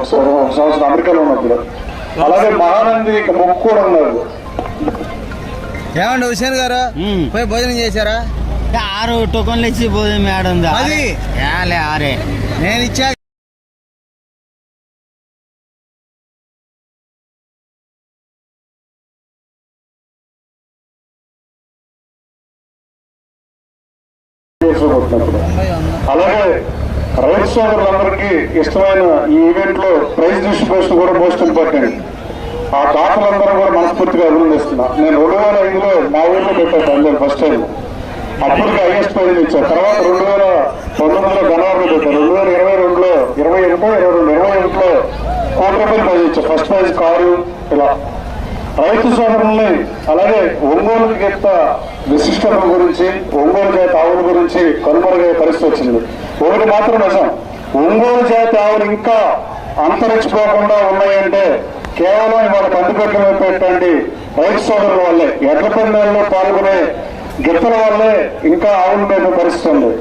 ఒక సంవత్సరం అమెరికాలో ఉన్నప్పుడు అలాగే మహానంది ఇంకా మొక్కు కూడా ఉన్నారు ఏమండి హుసేన్ గారు. పోయి భోజనం చేశారా? ఆరు టోకన్లు ఇచ్చి పోదు మేడం అది? ఏలే ఆరే. నేను ఇచ్చా అలాగే రైతు సోదరులందరికీ ఇష్టమైన ఈ ఈవెంట్లో ప్రైజ్ డిస్ట్రిబ్యూషన్ కూడా మోస్ట్ ఇంపార్టెంట్. ఆ దాతలందరూ కూడా మనస్ఫూర్తిగా అభినందిస్తున్నా. నేను రెండు వేల ఐదులో మా ఊర్లో పెట్టాను అందరు ఫస్ట్ టైం అప్పటికి హైయెస్ట్ ప్రైజ్ ఇచ్చాను తర్వాత రెండు వేల పంతొమ్మిదిలో గన్నవరంలో పెట్టాను. రెండు వేల ఇరవై రెండులో ఇరవై ఎనిమిదో ఇరవై రెండు ఇరవై ఒకటిలో కోటి రూపాయలు ప్రైజ్ ఇచ్చాను ఫస్ట్ ప్రైజ్ కారు ఇలా. రైతు సోదరుల్ని అలాగే ఒంగోలు గీత విశిష్టత గురించి ఒంగోలు జాతి ఆవుల గురించి కనుమరుగే పరిస్థితి వచ్చింది. ఒకటి మాత్రం నిజం ఒంగోలు జాతి ఆవులు ఇంకా అంతరించుకోకుండా ఉన్నాయంటే కేవలం ఇవాళ పండుగట్ల పెట్టండి రైతు సోదరుల వల్లే ఎడ్ల పందాల్లో పాల్గొనే గిత్తల వల్లే ఇంకా ఆవుల మీద పరిస్థితుంది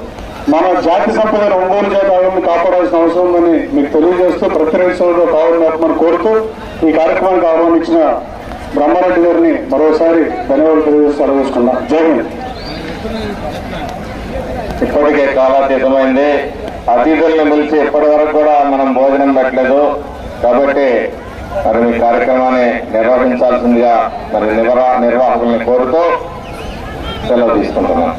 మన జాతి సంపదైన ఒంగోలు జాతి ఆవులను కాపాడాల్సిన అవసరం ఉందని మీకు తెలియజేస్తూ ప్రతి రైతు సోదరులు కావాలని కోరుతూ ఈ కార్యక్రమానికి ఆహ్వానించిన బ్రహ్మారెడ్డి గారిని మరోసారి ధన్యవాదాలు తెలియజేస్తూ అడగేసుకున్నా జై ఇప్పటికే కాలాతీతమైంది. అతిథులను పిలిచి ఇప్పటి వరకు కూడా మనం భోజనం పెట్టలేదు. కాబట్టి మరి మీ కార్యక్రమాన్ని నిర్వహించాల్సిందిగా మరి నిర్వా నిర్వాహకుల్ని కోరుతూ సెలవు తీసుకుంటున్నాను